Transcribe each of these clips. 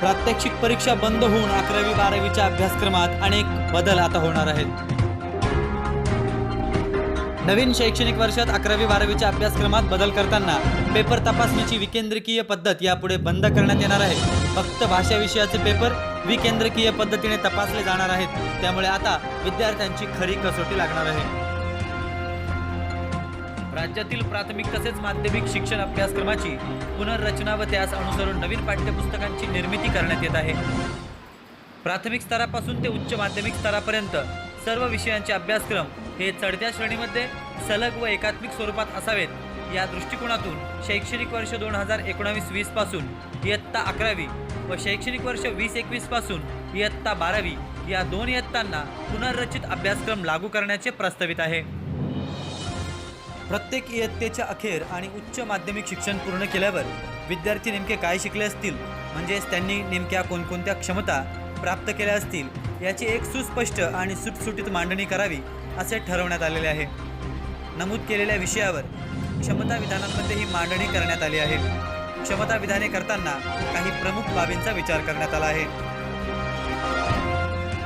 प्रात्यक्षिक परीक्षा बंद होऊन अकरावी बारावीच्या अभ्यासक्रमात अनेक बदल आता होणार आहेत. नवीन शैक्षणिक वर्षात अकरावी बारावीच्या अभ्यासक्रमात बदल करताना पेपर तपासणीची विकेंद्रकीय पद्धत यापुढे बंद करण्यात येणार आहे. फक्त भाषा विषयाचे पेपर विकेंद्रकीय पद्धतीने तपासले जाणार आहेत. त्यामुळे आता विद्यार्थ्यांची खरी कसोटी लागणार आहे. राज्यातील प्राथमिक तसेच माध्यमिक शिक्षण अभ्यासक्रमाची पुनर्रचना व त्यास अनुसरून नवीन पाठ्यपुस्तकांची निर्मिती करण्यात येत आहे. प्राथमिक स्तरापासून ते उच्च माध्यमिक स्तरापर्यंत सर्व विषयांचे अभ्यासक्रम हे चढत्या श्रेणीमध्ये सलग व एकात्मिक स्वरूपात असावेत. या दृष्टिकोनातून शैक्षणिक वर्ष दोन हजार एकोणावीस वीसपासून इयत्ता अकरावी व शैक्षणिक वर्ष वीस एकवीसपासून इयत्ता बारावी या दोन इयत्तांना पुनर्रचित अभ्यासक्रम लागू करण्याचे प्रस्तावित आहे. प्रत्येक इयत्तेच्या अखेर आणि उच्च माध्यमिक शिक्षण पूर्ण केल्यावर विद्यार्थी नेमके काय शिकले असतील? म्हणजेच त्यांनी नेमक्या कोणकोणत्या क्षमता प्राप्त केल्या असतील? याची एक सुस्पष्ट आणि सुटसुटीत मांडणी करावी असे ठरवण्यात आलेले आहे. नमूद केलेल्या विषयावर क्षमता विधानांमध्ये ही मांडणी करण्यात आली आहे. क्षमता विधाने करताना काही प्रमुख बाबींचा विचार करण्यात आला आहे.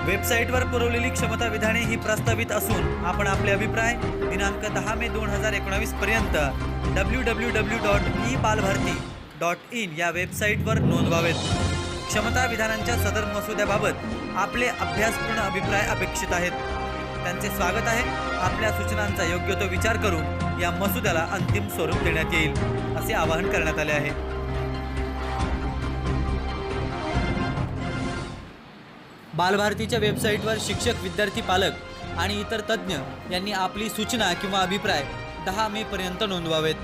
वेबसाईटवर पुरवलेली क्षमता विधाने ही प्रस्तावित असून आपण आपले अभिप्राय दिनांक दहा मे दोन हजार एकोणावीस पर्यंत W W W dot e Balbharati dot in या वेबसाईटवर नोंदवावेत. क्षमता विधानांच्या सदर मसुद्याबाबत आपले अभ्यासपूर्ण अभिप्राय अपेक्षित आहेत. त्यांचे स्वागत आहे. आपल्या सूचनांचा योग्य तो विचार करून या मसुद्याला अंतिम स्वरूप देण्यात येईल असे आवाहन करण्यात आले आहे. बालभारतीच्या वेबसाईटवर शिक्षक विद्यार्थी पालक आणि इतर तज्ज्ञ यांनी आपली सूचना किंवा अभिप्राय दहा मे पर्यंत नोंदवावेत.